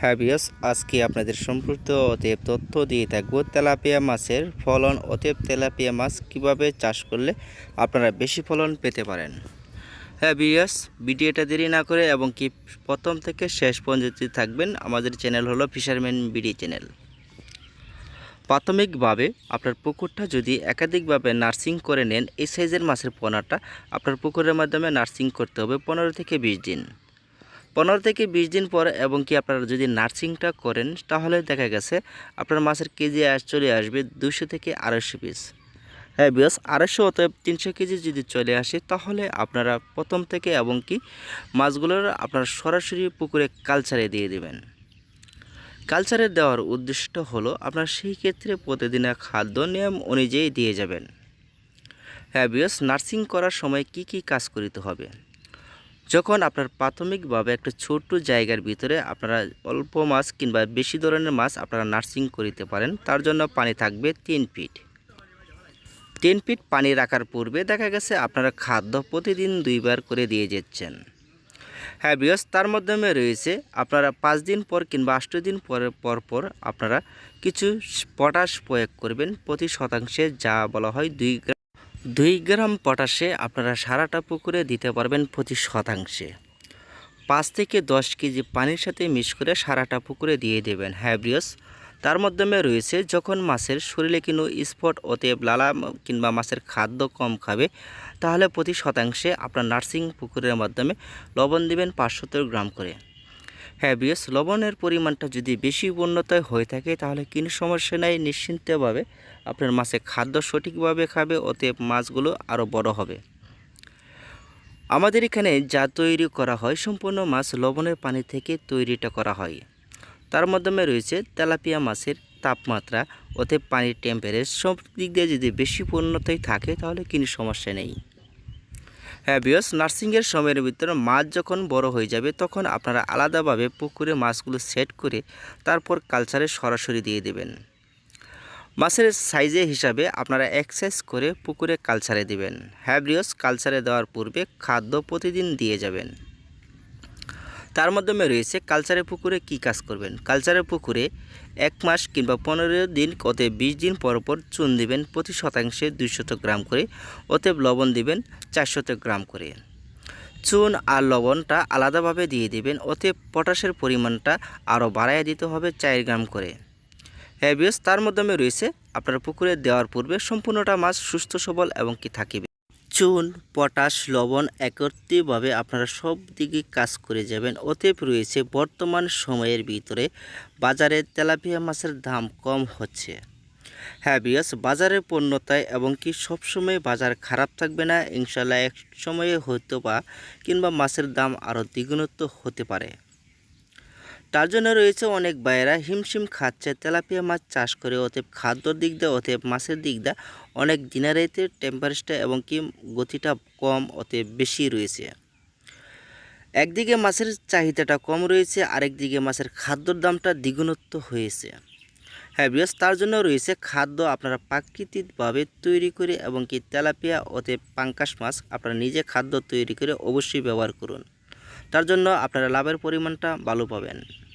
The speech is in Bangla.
হ্যাঁ বিয়স আজকে আপনাদের সম্পৃক্ত অতএব তথ্য দিয়ে থাকব তেলাপিয়া মাছের ফলন, অতএব তেলাপিয়া মাছ কীভাবে চাষ করলে আপনারা বেশি ফলন পেতে পারেন। হ্যাঁ বিয়স ভিডিওটা দেরি না করে এবং কি প্রথম থেকে শেষ পর্যন্ত থাকবেন আমাদের চ্যানেল হলো ফিশারম্যান বিডি চ্যানেল। প্রাথমিকভাবে আপনার পুকুরটা যদি একাধিকভাবে নার্সিং করে নেন, এই সাইজের মাছের পোনাটা আপনার পুকুরের মাধ্যমে নার্সিং করতে হবে পনেরো থেকে বিশ দিন। পনেরো থেকে বিশ দিন পর এবং কি আপনারা যদি নার্সিংটা করেন, তাহলে দেখা গেছে আপনার মাছের কেজি চলে আসবে দুশো থেকে আড়াইশো পিস। হ্যাঁ বিয়স আড়াইশো অতএব তিনশো কেজি যদি চলে আসে, তাহলে আপনারা প্রথম থেকে এবং কি মাছগুলোর আপনারা সরাসরি পুকুরে কালচারে দিয়ে দেবেন। কালচারে দেওয়ার উদ্দেশ্য হলো আপনার সেই ক্ষেত্রে প্রতিদিনের খাদ্য নিয়ম অনুযায়ী দিয়ে যাবেন। হ্যাঁ বিয়স নার্সিং করার সময় কি কি কাজ করিতে হবে? যখন আপনার প্রাথমিকভাবে একটা ছোট্ট জায়গার ভিতরে আপনারা অল্প মাছ কিংবা বেশি ধরনের মাছ আপনারা নার্সিং করিতে পারেন, তার জন্য পানি থাকবে তিন ফিট। তিন ফিট পানি রাখার পূর্বে দেখা গেছে আপনারা খাদ্য প্রতিদিন দুইবার করে দিয়ে যাচ্ছেন। হ্যাঁ বিয়স তার মাধ্যমে রয়েছে আপনারা পাঁচ দিন পর কিংবা আষ্ট দিন পরে, পর পর আপনারা কিছু পটাশ প্রয়োগ করবেন, প্রতি শতাংশে যা বলা হয় দুই দুই গ্রাম পটাশে আপনারা সারাটা পুকুরে দিতে পারবেন প্রতি শতাংশে। পাঁচ থেকে দশ কেজি পানির সাথে মিশ করে সারাটা পুকুরে দিয়ে দেবেন হ্যাব্রিয়স তার মাধ্যমে রয়েছে যখন মাছের শরীরে কোনো স্পট অতএব লালা কিংবা মাছের খাদ্য কম খাবে, তাহলে প্রতি শতাংশে আপনার নার্সিং পুকুরের মাধ্যমে লবণ দিবেন পাঁচশো গ্রাম করে। হ্যাঁ বিএস, লবণের পরিমাণটা যদি বেশি উন্নতয় হয়ে থাকে, তাহলে কোনো সমস্যা নাই। নিশ্চিন্তভাবে আপনার মাছে খাদ্য সঠিকভাবে খাবে, অতএব মাছগুলো আরও বড় হবে। আমাদের এখানে যা তৈরি করা হয়, সম্পূর্ণ মাছ লবণের পানি থেকে তৈরিটা করা হয়। তার মাধ্যমে রয়েছে তেলাপিয়া মাছের তাপমাত্রা, অতএব পানির টেম্পারেচার, সব দিক দিয়ে যদি বেশি উন্নতই থাকে, তাহলে কোনো সমস্যা নেই। হ্যাঁ বিয়স নার্সিংয়ের সময়ের ভিতরে মাছ যখন বড় হয়ে যাবে, তখন আপনারা আলাদাভাবে পুকুরে মাছগুলো সেট করে তারপর কালচারে সরাসরি দিয়ে দেবেন। মাছের সাইজে হিসাবে আপনারা এক্সাইজ করে পুকুরে কালচারে দিবেন। হ্যাঁ বিয়স কালচারে দেওয়ার পূর্বে খাদ্য প্রতিদিন দিয়ে যাবেন। তার মাধ্যমে রয়েছে কালচারের পুকুরে কি কাজ করবেন? কালচারের পুকুরে এক মাস কিংবা পনেরো দিন অতএব বিশ দিন পর পর চুন দিবেন প্রতি শতাংশে দুইশত গ্রাম করে, অতএব লবণ দিবেন চারশত গ্রাম করে। চুন আর লবণটা আলাদাভাবে দিয়ে দিবেন, অতএব পটাশের পরিমাণটা আরও বাড়াইয়া দিতে হবে চার গ্রাম করে। হ্যাবিয়াস তার মাধ্যমে রয়েছে আপনার পুকুরে দেওয়ার পূর্বে সম্পূর্ণটা মাছ সুস্থ, সবল এবং কি থাকিবে। চুন, পটাশ, লবণ একত্রিতভাবে আপনারা সব দিকে কাজ করে যাবেন। অতএব রয়েছে বর্তমান সময়ের ভিতরে বাজারে তেলাপিয়া মাছের দাম কম হচ্ছে। হ্যাঁ বিয়াস বাজারের পণ্যতায় এবং কি সবসময় বাজার খারাপ থাকবে না ইনশাল্লাহ এক সময়ে হয়তো বা কিংবা মাছের দাম আরও দ্বিগুণত্ব হতে পারে। তার জন্য রয়েছে অনেক বাইরা হিমশিম খাচ্ছে, তেলাপিয়া মাছ চাষ করে, অতএব খাদ্যর দিক দিয়ে, অতএব মাছের দিক দিয়ে অনেক দিনারাইতে টেম্পারেচার এবং কি গতিটা কম, অতএব বেশি রয়েছে। একদিকে মাছের চাহিদাটা কম রয়েছে, আরেকদিকে মাছের খাদ্যর দামটা দ্বিগুণত্ব হয়েছে। হ্যাঁ বিয়স তার জন্য রয়েছে খাদ্য আপনারা প্রাকৃতিকভাবে তৈরি করে এবং কি তেলাপিয়া, অতএব পাঙ্কাশ মাছ আপনারা নিজে খাদ্য তৈরি করে অবশ্যই ব্যবহার করুন। তার জন্য আপনারা লাভের পরিমাণটা ভালো পাবেন।